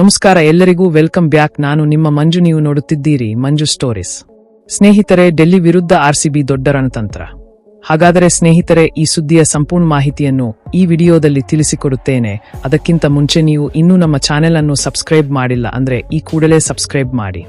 ನಮಸ್ಕಾರ, ಎಲ್ಲರಿಗೂ welcome back. ನಾನು ನಿಮ್ಮ ಮಂಜು, ನೀವು ನೋಡುತ್ತಿದ್ದೀರಿ ಮಂಜು ಸ್ಟೋರೀಸ್. ಸ್ನೇಹಿತರೆ, ಡೆಲ್ಲಿ ವಿರುದ್ಧ ಆರ್ಸಿಬಿ ದೊಡ್ಡ ರಣತಂತ್ರ. ಹಾಗಾದರೆ ಸ್ನೇಹಿತರೆ, ಈ ಸುದ್ದಿಯ ಸಂಪೂರ್ಣ ಮಾಹಿತಿಯನ್ನು ಈ ವಿಡಿಯೋದಲ್ಲಿ ತಿಳಿಸಿಕೊಡುತ್ತೇನೆ. ಅದಕ್ಕಿಂತ ಮುಂಚೆ ನೀವು ಇನ್ನೂ ನಮ್ಮ ಚಾನೆಲ್ ಅನ್ನು ಸಬ್ಸ್ಕ್ರೈಬ್ ಮಾಡಿಲ್ಲ ಅಂದ್ರೆ ಈ ಕೂಡಲೇ ಸಬ್ಸ್ಕ್ರೈಬ್ ಮಾಡಿ.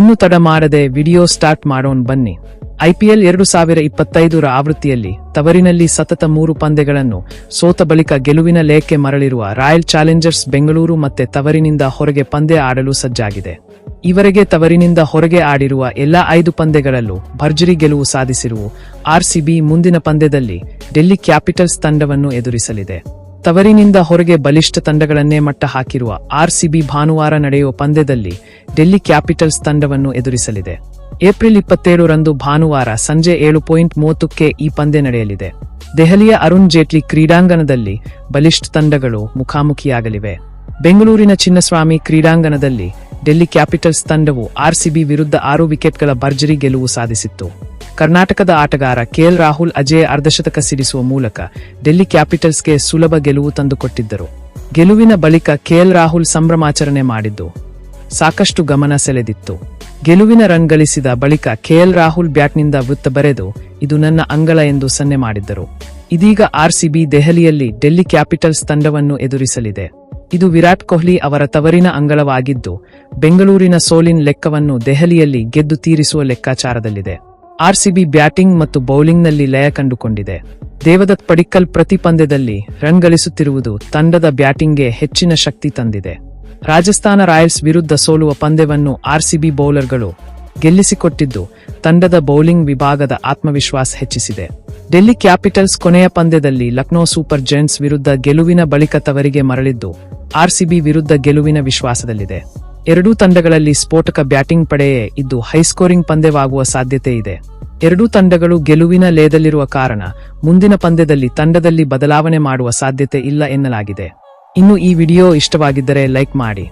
ಇನ್ನು ತಡ ಮಾಡದೆ ವಿಡಿಯೋ ಸ್ಟಾರ್ಟ್ ಮಾಡೋಣ ಬನ್ನಿ. ಐಪಿಎಲ್ ಎರಡು ಸಾವಿರ ಇಪ್ಪತ್ತೈದರ ಆವೃತ್ತಿಯಲ್ಲಿ ತವರಿನಲ್ಲಿ ಸತತ ಮೂರು ಪಂದ್ಯಗಳನ್ನು ಸೋತ ಬಳಿಕ ಗೆಲುವಿನ ಲೇಖೆ ಮರಳಿರುವ ರಾಯಲ್ ಚಾಲೆಂಜರ್ಸ್ ಬೆಂಗಳೂರು ಮತ್ತೆ ತವರಿನಿಂದ ಹೊರಗೆ ಪಂದ್ಯ ಆಡಲು ಸಜ್ಜಾಗಿದೆ. ಇವರೆಗೆ ತವರಿನಿಂದ ಹೊರಗೆ ಆಡಿರುವ ಎಲ್ಲಾ ಐದು ಪಂದ್ಯಗಳಲ್ಲೂ ಭರ್ಜರಿ ಗೆಲುವು ಸಾಧಿಸಿರುವ ಆರ್ಸಿಬಿ ಮುಂದಿನ ಪಂದ್ಯದಲ್ಲಿ ಡೆಲ್ಲಿ ಕ್ಯಾಪಿಟಲ್ಸ್ ತಂಡವನ್ನು ಎದುರಿಸಲಿದೆ. ತವರಿನಿಂದ ಹೊರಗೆ ಬಲಿಷ್ಠ ತಂಡಗಳನ್ನೇ ಮಟ್ಟ ಹಾಕಿರುವ ಆರ್ಸಿಬಿ ಭಾನುವಾರ ನಡೆಯುವ ಪಂದ್ಯದಲ್ಲಿ ಡೆಲ್ಲಿ ಕ್ಯಾಪಿಟಲ್ಸ್ ತಂಡವನ್ನು ಎದುರಿಸಲಿದೆ. ಏಪ್ರಿಲ್ ಇಪ್ಪತ್ತೇಳರಂದು ಭಾನುವಾರ ಸಂಜೆ ಏಳು ಪಾಯಿಂಟ್ ಮೂವತ್ತಕ್ಕೆ ಈ ಪಂದ್ಯ ನಡೆಯಲಿದೆ. ದೆಹಲಿಯ ಅರುಣ್ ಜೇಟ್ಲಿ ಕ್ರೀಡಾಂಗಣದಲ್ಲಿ ಬಲಿಷ್ಠ ತಂಡಗಳು ಮುಖಾಮುಖಿಯಾಗಲಿವೆ. ಬೆಂಗಳೂರಿನ ಚಿನ್ನಸ್ವಾಮಿ ಕ್ರೀಡಾಂಗಣದಲ್ಲಿ ಡೆಲ್ಲಿ ಕ್ಯಾಪಿಟಲ್ಸ್ ತಂಡವು ಆರ್ಸಿಬಿ ವಿರುದ್ಧ ಆರು ವಿಕೆಟ್ಗಳ ಭರ್ಜರಿ ಗೆಲುವು ಸಾಧಿಸಿತ್ತು. ಕರ್ನಾಟಕದ ಆಟಗಾರ ಕೆಎಲ್ ರಾಹುಲ್ ಅಜಯ್ ಅರ್ಧಶತಕ ಸಿಡಿಸುವ ಮೂಲಕ ಡೆಲ್ಲಿ ಕ್ಯಾಪಿಟಲ್ಸ್ಗೆ ಸುಲಭ ಗೆಲುವು ತಂದುಕೊಟ್ಟಿದ್ದರು. ಗೆಲುವಿನ ಬಳಿಕ ಕೆಎಲ್ ರಾಹುಲ್ ಸಂಭ್ರಮಾಚರಣೆ ಮಾಡಿದ್ದು. ಸಾಕಷ್ಟು ಗಮನ ಸೆಳೆದಿತ್ತು. ಗೆಲುವಿನ ರನ್ ಗಳಿಸಿದ ಬಳಿಕ ಕೆಎಲ್ ರಾಹುಲ್ ಬ್ಯಾಟ್ನಿಂದ ವೃತ್ತ ಬರೆದು, ಇದು ನನ್ನ ಅಂಗಳ ಎಂದು ಸನ್ನೆ ಮಾಡಿದ್ದರು. ಇದೀಗ ಆರ್ಸಿಬಿ ದೆಹಲಿಯಲ್ಲಿ ಡೆಲ್ಲಿ ಕ್ಯಾಪಿಟಲ್ಸ್ ತಂಡವನ್ನು ಎದುರಿಸಲಿದೆ. ಇದು ವಿರಾಟ್ ಕೊಹ್ಲಿ ಅವರ ತವರಿನ ಅಂಗಳವಾಗಿದ್ದು, ಬೆಂಗಳೂರಿನ ಸೋಲಿನ್ ಲೆಕ್ಕವನ್ನು ದೆಹಲಿಯಲ್ಲಿ ಗೆದ್ದು ತೀರಿಸುವ ಲೆಕ್ಕಾಚಾರದಲ್ಲಿದೆ. ಆರ್ಸಿಬಿ ಬ್ಯಾಟಿಂಗ್ ಮತ್ತು ಬೌಲಿಂಗ್ನಲ್ಲಿ ಲಯ ಕಂಡುಕೊಂಡಿದೆ. ದೇವದತ್ ಪಡಿಕ್ಕಲ್ ಪ್ರತಿ ಪಂದ್ಯದಲ್ಲಿ ರನ್ ಗಳಿಸುತ್ತಿರುವುದು ತಂಡದ ಬ್ಯಾಟಿಂಗ್ಗೆ ಹೆಚ್ಚಿನ ಶಕ್ತಿ ತಂದಿದೆ. ರಾಜಸ್ಥಾನ ರಾಯಲ್ಸ್ ವಿರುದ್ಧ ಸೋಲುವ ಪಂದ್ಯವನ್ನು ಆರ್ಸಿಬಿ ಬೌಲರ್ಗಳು ಗೆಲ್ಲಿಸಿಕೊಟ್ಟಿದ್ದು, ತಂಡದ ಬೌಲಿಂಗ್ ವಿಭಾಗದ ಆತ್ಮವಿಶ್ವಾಸ ಹೆಚ್ಚಿಸಿದೆ. ಡೆಲ್ಲಿ ಕ್ಯಾಪಿಟಲ್ಸ್ ಕೊನೆಯ ಪಂದ್ಯದಲ್ಲಿ ಲಕ್ನೋ ಸೂಪರ್ ಜೈಂಟ್ಸ್ ವಿರುದ್ಧ ಗೆಲುವಿನ ಬಳಿಕ ತವರಿಗೆ ಮರಳಿದ್ದು, ಆರ್ಸಿಬಿ ವಿರುದ್ಧ ಗೆಲುವಿನ ವಿಶ್ವಾಸದಲ್ಲಿದೆ. ಎರಡೂ ತಂಡಗಳಲ್ಲಿ ಸ್ಫೋಟಕ ಬ್ಯಾಟಿಂಗ್ ಪಡೆಯೇ ಇದ್ದು ಹೈಸ್ಕೋರಿಂಗ್ ಪಂದ್ಯವಾಗುವ ಸಾಧ್ಯತೆ ಇದೆ. ಎರಡೂ ತಂಡಗಳು ಗೆಲುವಿನ ಲೇದಲ್ಲಿರುವ ಕಾರಣ, ಮುಂದಿನ ಪಂದ್ಯದಲ್ಲಿ ತಂಡದಲ್ಲಿ ಬದಲಾವಣೆ ಮಾಡುವ ಸಾಧ್ಯತೆ ಇಲ್ಲ ಎನ್ನಲಾಗಿದೆ. ಇನ್ನು ಈ ವಿಡಿಯೋ ಇಷ್ಟವಾಗಿದ್ದರೆ ಲೈಕ್ ಮಾಡಿ.